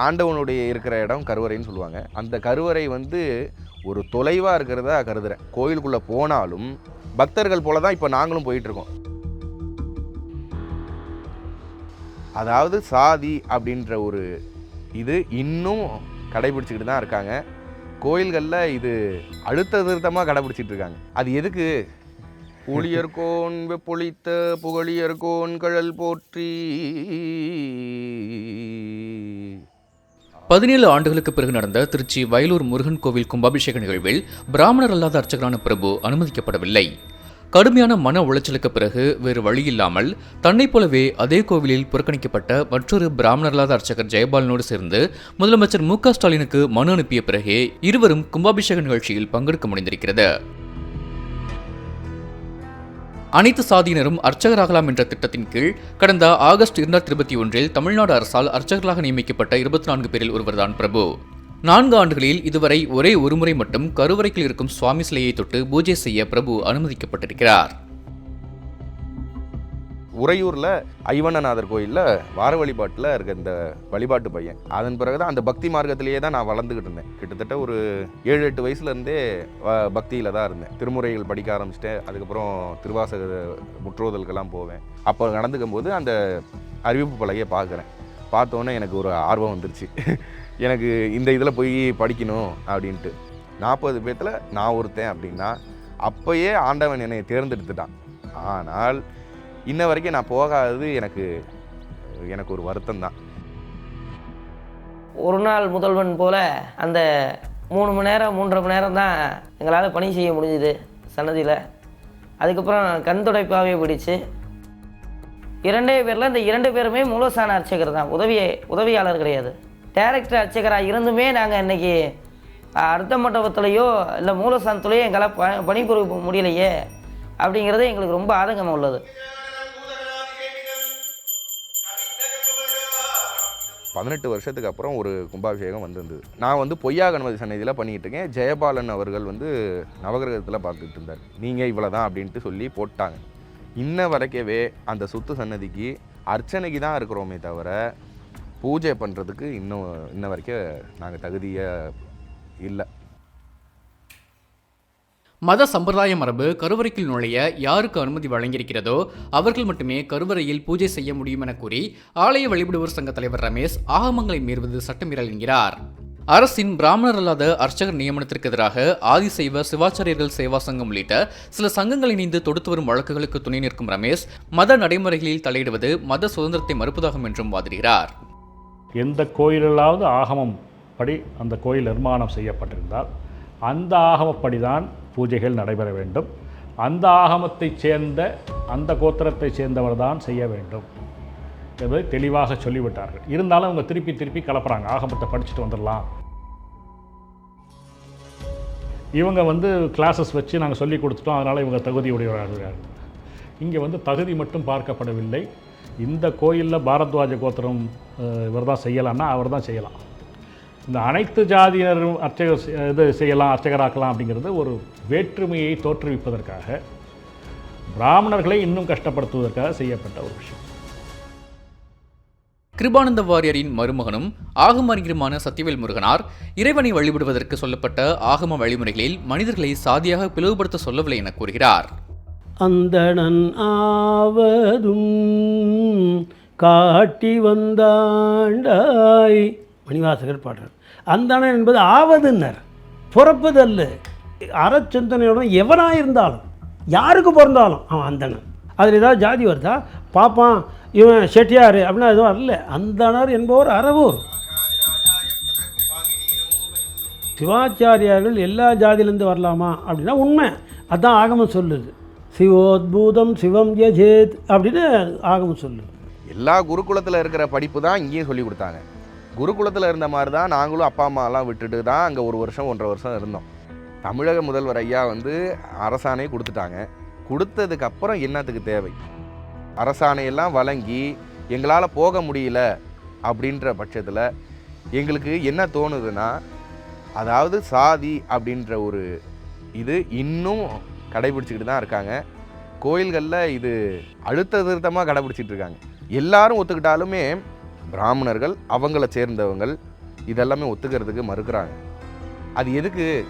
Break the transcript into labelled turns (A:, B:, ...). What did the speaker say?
A: ஆண்டவனுடைய இருக்கிற இடம் கருவறைன்னு சொல்லுவாங்க. அந்த கருவறை வந்து ஒரு தொலைவாக இருக்கிறதா கருதுறேன். கோயிலுக்குள்ளே போனாலும் பக்தர்கள் போல தான் இப்போ நாங்களும் போயிட்டுருக்கோம். அதாவது சாதி அப்படின்ற ஒரு இது இன்னும் கடைபிடிச்சிக்கிட்டு தான் இருக்காங்க. கோயில்களில் இது அழுத்த திருத்தமாக கடைபிடிச்சிட்டு இருக்காங்க. அது எதுக்கு? புளியர்கோன் வெப்பொழித்த புகழியர்கோன் கழல் போற்றி.
B: பதினேழு ஆண்டுகளுக்கு பிறகு நடந்த திருச்சி வயலூர் முருகன் கோவில் கும்பாபிஷேக நிகழ்வில் பிராமணர் அல்லாத அர்ச்சகரான பிரபு அனுமதிக்கப்படவில்லை. கடுமையான மன உளைச்சலுக்கு பிறகு வேறு வழியில்லாமல் தன்னைப் போலவே அதே கோவிலில் புறக்கணிக்கப்பட்ட மற்றொரு பிராமணர் அர்ச்சகர் ஜெயபாலனோடு சேர்ந்து முதலமைச்சர் மு க ஸ்டாலினுக்கு மனு அனுப்பிய பிறகே இருவரும் கும்பாபிஷேக நிகழ்ச்சியில் பங்கெடுக்க முடிந்திருக்கிறது. அனைத்து சாதியினரும் அர்ச்சகராகலாம் என்ற திட்டத்தின் கீழ் கடந்த ஆகஸ்ட் இரண்டாயிரத்தி இருபத்தி ஒன்றில் தமிழ்நாடு அரசால் அர்ச்சகர்களாக நியமிக்கப்பட்ட இருபத்தி நான்கு பேரில் ஒருவர்தான் பிரபு. நான்கு ஆண்டுகளில் இதுவரை ஒரே ஒருமுறை மட்டும் கருவறைக்குள் இருக்கும் சுவாமி சிலையை தொட்டு பூஜை செய்ய பிரபு அனுமதிக்கப்பட்டிருக்கிறார்.
A: உறையூரில் ஐவண்ணநாதர் கோயிலில் வார வழிபாட்டில் இருக்க இந்த வழிபாட்டு பையன். அதன் பிறகு தான் அந்த பக்தி மார்க்கத்திலேயே தான் நான் வளர்ந்துக்கிட்டு இருந்தேன். கிட்டத்தட்ட ஒரு ஏழு எட்டு வயசுலேருந்தே பக்தியில் தான் இருந்தேன். திருமுறைகள் படிக்க ஆரம்பிச்சிட்டேன். அதுக்கப்புறம் திருவாசக முற்றோதலுக்கெல்லாம் போவேன். அப்போ நடந்துக்கும் போது அந்த அறிவிப்பு பலகையை பார்க்குறேன். பார்த்தோன்னே எனக்கு ஒரு ஆர்வம் வந்துருச்சு. எனக்கு இந்த இதில் போய் படிக்கணும் அப்படின்ட்டு. நாற்பது பேர்த்தில் நான் ஒருத்தன் அப்படின்னா அப்பயே ஆண்டவன் என்னை தேர்ந்தெடுத்துட்டான். ஆனால் இன்ன வரைக்கும் நான் போகாதது எனக்கு எனக்கு ஒரு வருத்தம் தான்
C: ஒரு நாள் முதல்வன் போல அந்த மூணு மணி நேரம் மூன்றரை மணி நேரம் தான் எங்களால் பணி செய்ய முடிஞ்சுது சன்னதியில். அதுக்கப்புறம் கண் துடைப்பாகவே பிடிச்சு இரண்டே பேரில் இந்த இரண்டு பேருமே மூலஸ்தான அர்ச்சகர் தான். உதவி உதவியாளர் கிடையாது. டேரக்டர் அர்ச்சகராக இருந்துமே நாங்கள் இன்னைக்கு அடுத்த மண்டபத்துலேயோ இல்லை மூலஸ்தானத்துலேயோ எங்களால் ப பணிபுரிய முடியலையே அப்படிங்கிறது எங்களுக்கு ரொம்ப ஆதங்கமாக உள்ளது.
A: பதினெட்டு வருஷத்துக்கு அப்புறம் ஒரு கும்பாபிஷேகம் வந்திருந்தது. நான் வந்து பொய்யா கணபதி சன்னதியில் பண்ணிக்கிட்டு இருக்கேன். ஜெயபாலன் அவர்கள் வந்து நவகிரகத்தில் பார்த்துக்கிட்டு இருந்தார். நீங்கள் இவ்வளோ தான் அப்படின்ட்டு சொல்லி போட்டாங்க. இன்ன வரைக்கவே அந்த சுத்து சன்னதிக்கு அர்ச்சனைக்கு தான் இருக்கிறோமே தவிர பூஜை பண்ணுறதுக்கு இன்னும் இன்ன வரைக்கும் நாங்கள் தகுதியாக இல்லை.
B: மத சம்பிரதாய மரபு கருவறைக்குள் நுழைய யாருக்கு அனுமதி வழங்கியிருக்கிறதோ அவர்கள் மட்டுமே கருவறையில் பூஜை செய்ய முடியும் என கூறி ஆலய வழிபடுவோர் சங்க தலைவர் ரமேஷ் ஆகமங்களை மீறுவது சட்டமீறல் என்கிறார். அரசின் பிராமணர் அல்லாத அர்ச்சகர் நியமனத்திற்கு எதிராக ஆதிசைவ சிவாச்சாரியர்கள் சேவா சங்கம் உள்ளிட்ட சில சங்கங்கள் இணைந்து தொடுத்து வரும் வழக்குகளுக்கு துணை நிற்கும் ரமேஷ் மத நடைமுறைகளில் தலையிடுவது மத சுதந்திரத்தை மறுப்பதாகும் என்றும் வாதிடுகிறார்.
D: எந்த கோயிலாவது ஆகமம் படி அந்த கோயில் நிர்மாணம் செய்யப்பட்டிருந்தால் அந்த ஆகமப்படி தான் பூஜைகள் நடைபெற வேண்டும். அந்த ஆகமத்தைச் சேர்ந்த அந்த கோத்திரத்தைச் சேர்ந்தவர் தான் செய்ய வேண்டும் என்பதை தெளிவாக சொல்லிவிட்டார்கள். இருந்தாலும் அவங்க திருப்பி திருப்பி கலப்புறாங்க. ஆகமத்தை படிச்சுட்டு வந்துடலாம். இவங்க வந்து கிளாஸஸ் வச்சு நாங்கள் சொல்லி கொடுத்துட்டோம். அதனால் இவங்க தகுதியுடையவர்கள் இங்கே வந்து தகுதி மட்டும் பார்க்கப்படவில்லை. இந்த கோயிலில் பாரத்வாஜ கோத்திரம் இவர் தான் செய்யலான்னா அவர் தான் செய்யலாம். இந்த அனைத்து ஜாதியினரும் அர்ச்சகர் இது செய்யலாம் அர்ச்சகராக்கலாம் அப்படிங்கிறது ஒரு வேற்றுமையை தோற்றுவிப்பதற்காக பிராமணர்களை இன்னும் கஷ்டப்படுத்துவதற்காக செய்யப்பட்ட ஒரு விஷயம்.
B: கிருபானந்த வாரியரின் மருமகனும் ஆகம அறிஞருமான சத்தியவேல் முருகனார் இறைவனை வழிபடுவதற்கு சொல்லப்பட்ட ஆகம வழிமுறைகளில் மனிதர்களை சாதியாக பிளவுபடுத்த சொல்லவில்லை என கூறுகிறார்.
E: அந்தணன் ஆவதும் காட்டி வந்தாண்டாய் மணிவாசகர் பாடுறார். அந்தணன் என்பது ஆவதுன்னர். பிறப்பதல்ல அறச்சிந்தனையுடன் எவனாக இருந்தாலும் யாருக்கு பிறந்தாலும் அவன் அந்தணன். அதில் ஏதாவது ஜாதி வருதா? பாப்பான் இவன் செட்டியார் அப்படின்னா எதுவும் வரல. அந்தனர் என்பவர் அறவோர். சிவாச்சாரியார்கள் எல்லா ஜாதியிலேருந்து வரலாமா அப்படின்னா உண்மை. அதான் ஆகமம் சொல்லுது. சிவோத்பூதம் சிவம் யஜேத் அப்படின்னு ஆகமம் சொல்லுது.
A: எல்லா குருகுலத்தில் இருக்கிற படிப்பு தான் இங்கேயும் சொல்லி கொடுத்தாங்க. குருகுலத்தில் இருந்த மாதிரி தான் நாங்களும் அப்பா அம்மாலாம் விட்டுட்டு தான் அங்கே ஒரு வருஷம் ஒன்றரை வருஷம் இருந்தோம். தமிழக முதல்வர் ஐயா வந்து அரசாணை கொடுத்துட்டாங்க. கொடுத்ததுக்கப்புறம் என்னத்துக்கு தேவை? அரசாணையெல்லாம் வழங்கி எங்களால் போக முடியல அப்படின்ற பட்சத்தில் எங்களுக்கு என்ன தோணுதுன்னா அதாவது சாதி அப்படின்ற ஒரு இது இன்னும் கடைபிடிச்சிக்கிட்டு தான் இருக்காங்க. கோயில்களில் இது அழுத்த திருத்தமாக கடைபிடிச்சிட்டு இருக்காங்க. எல்லாரும் ஒத்துக்கிட்டாலுமே பிராமணர்கள் அவங்கள சேர்ந்தவங்கள் இதெல்லாமே ஒத்துக்கிறதுக்கு மறுக்கிறாங்க. அது எதுக்கு?